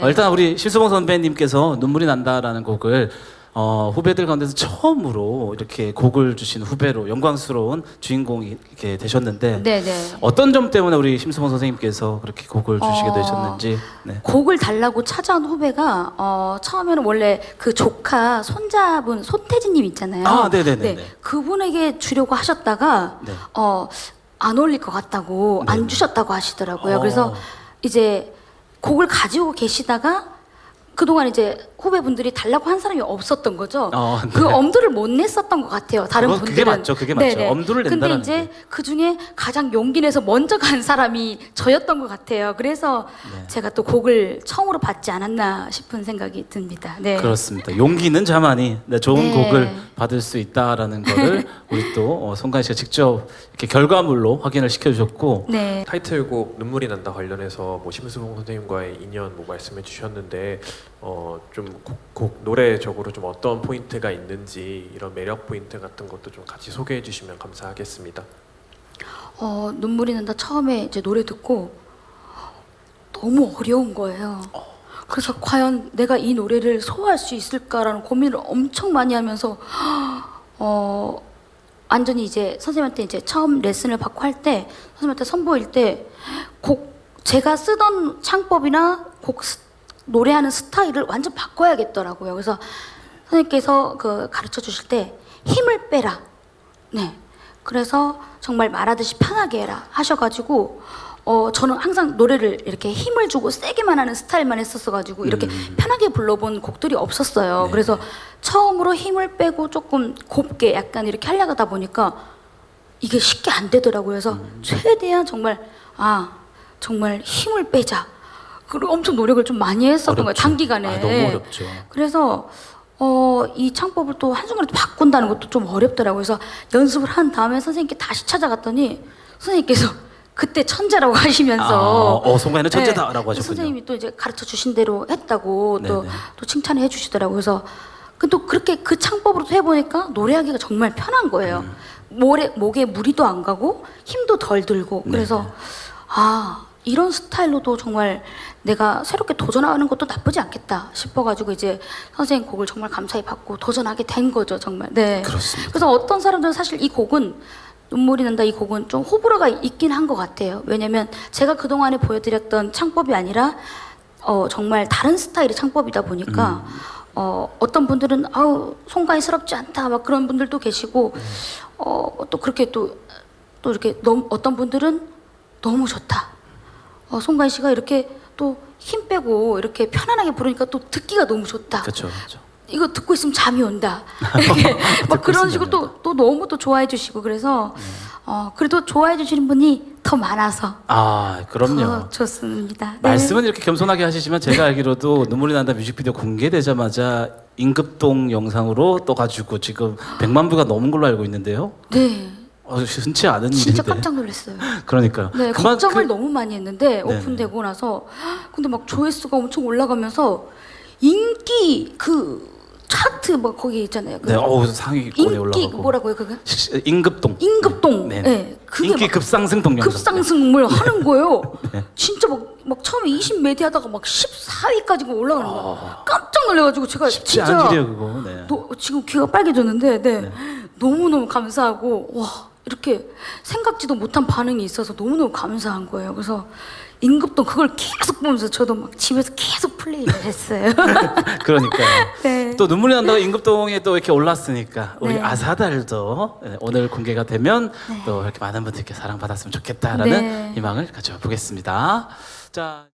어, 일단 우리 실수봉 선배님께서 눈물이 난다라는 곡을 어, 후배들 가운데서 처음으로 이렇게 곡을 주신 후배로 영광스러운 주인공이 이렇게 되셨는데 네네. 어떤 점 때문에 우리 심수봉 선생님께서 그렇게 곡을 주시게 어, 되셨는지 네. 곡을 달라고 찾아온 후배가 어, 처음에는 원래 그 조카 손자분 손태진님 있잖아요. 아, 네네네네. 네, 그분에게 주려고 하셨다가 네. 어, 안 어울릴 것 같다고. 안 주셨다고 하시더라고요. 어. 그래서 이제 곡을 가지고 계시다가 그동안 이제 후배분들이 달라고 한 사람이 없었던 거죠. 어, 그 네. 엄두를 못 냈었던 것 같아요. 다른 그거- 그게 분들은. 맞죠, 그게 맞죠. 엄두를 근데 낸다는 이제 그 중에 가장 용기 내서 먼저 간 사람이 저였던 것 같아요. 그래서 네. 제가 또 곡을 처음으로 받지 않았나 싶은 생각이 듭니다. 네. 그렇습니다. 용기는 자만이 네, 좋은 네. 곡을 받을 수 있다라는 거를 우리 또 어, 송가인 씨가 직접 이렇게 결과물로 확인을 시켜주셨고 네. 타이틀곡 눈물이 난다 관련해서 뭐 심수봉 선생님과의 인연 뭐 말씀해 주셨는데 어 좀 곡 곡 노래적으로 좀 어떤 포인트가 있는지 이런 매력 포인트 같은 것도 좀 같이 소개해 주시면 감사하겠습니다. 어, 눈물이 난다 처음에 이제 노래 듣고 너무 어려운 거예요. 그래서 과연 내가 이 노래를 소화할 수 있을까라는 고민을 엄청 많이 하면서 어 완전히 이제 선생님한테 이제 처음 레슨을 받고 할 때 선생님한테 선보일 때 곡 제가 쓰던 창법이나 곡 스- 노래하는 스타일을 완전 바꿔야겠더라고요. 그래서 선생님께서 그 가르쳐 주실 때 힘을 빼라. 네. 그래서 정말 말하듯이 편하게 해라 하셔가지고 어 저는 항상 노래를 이렇게 힘을 주고 세게만 하는 스타일만 했었어가지고 이렇게 편하게 불러본 곡들이 없었어요. 네. 그래서 처음으로 힘을 빼고 조금 곱게 약간 이렇게 하려고 하다 보니까 이게 쉽게 안 되더라고요. 그래서 최대한 정말 아 정말 힘을 빼자. 그리고 엄청 노력을 좀 많이 했었던 거예요. 단기간에. 아, 너무 어렵죠. 그래서 어, 이 창법을 또 한순간에 또 바꾼다는 것도 좀 어렵더라고요. 그래서 연습을 한 다음에 선생님께 다시 찾아갔더니 선생님께서 그때 천재라고 하시면서 아, 어, 송가인은 천재다라고 네, 하셨군요. 선생님이 또 이제 가르쳐 주신 대로 했다고 또, 네네. 또 칭찬을 해주시더라고요. 그래서 그또 그렇게 그 창법으로 또 해보니까 노래하기가 정말 편한 거예요. 음. 목에, 목에 무리도 안 가고 힘도 덜 들고 그래서 네네. 아 이런 스타일로도 정말 내가 새롭게 도전하는 것도 나쁘지 않겠다 싶어가지고 이제 선생님 곡을 정말 감사히 받고 도전하게 된 거죠 정말. 네. 그렇습니다. 그래서 어떤 사람들은 사실 이 곡은 눈물이 난다 이 곡은 좀 호불호가 있긴 한 것 같아요. 왜냐면 제가 그 동안에 보여드렸던 창법이 아니라 어, 정말 다른 스타일의 창법이다 보니까 어, 어떤 분들은 아우 송가인스럽지 않다 막 그런 분들도 계시고 어, 또 그렇게 또 또 이렇게 너무 어떤 분들은 너무 좋다. 어, 송가인 씨가 이렇게 또 힘 빼고 이렇게 편안하게 부르니까 또 듣기가 너무 좋다. 그렇죠. 이거 듣고 있으면 잠이 온다. 이렇게 막 그런 식으로 또, 또 너무 또 좋아해 주시고 그래서 어, 그래도 좋아해 주시는 분이 더 많아서 아, 그럼요. 더 좋습니다. 네. 말씀은 이렇게 겸손하게 하시지만 제가 알기로도 눈물이 난다 뮤직비디오 공개되자마자 임급동 영상으로 또 가지고 지금 100만 뷰가 넘은 걸로 알고 있는데요. 네. 어, 흔치 않은 진짜 일인데. 깜짝 놀랐어요. 그러니까요. 네, 그만큼- 걱정을 너무 많이 했는데 네네. 오픈되고 나서 근데 막 조회수가 엄청 올라가면서 인기 그 차트 막 거기 있잖아요. 그 네, 어우 상위권에 인기 올라가고. 뭐라고요 그거? 시- 임급동. 임급동. 네. 네. 그게 인기 막 급상승 동영상. 급상승을 하는 거예요. 네. 진짜 막, 막 처음에 20매디 하다가 막 14위까지 올라가는 거예요. 깜짝 놀래가지고 제가 아. 쉽지 진짜 않은 일이에요, 그거. 네. 너, 지금 귀가 빨개졌는데 네. 너무너무 감사하고 와 이렇게 생각지도 못한 반응이 있어서 너무너무 감사한 거예요. 그래서 임급동 그걸 계속 보면서 저도 막 집에서 계속 플레이를 했어요. 그러니까요. 네. 또 눈물이 난다고 임급동에 또 이렇게 올랐으니까 우리 네. 아사달도 네, 오늘 공개가 되면 또 이렇게 많은 분들께 사랑받았으면 좋겠다라는 네. 희망을 가져보겠습니다. 자.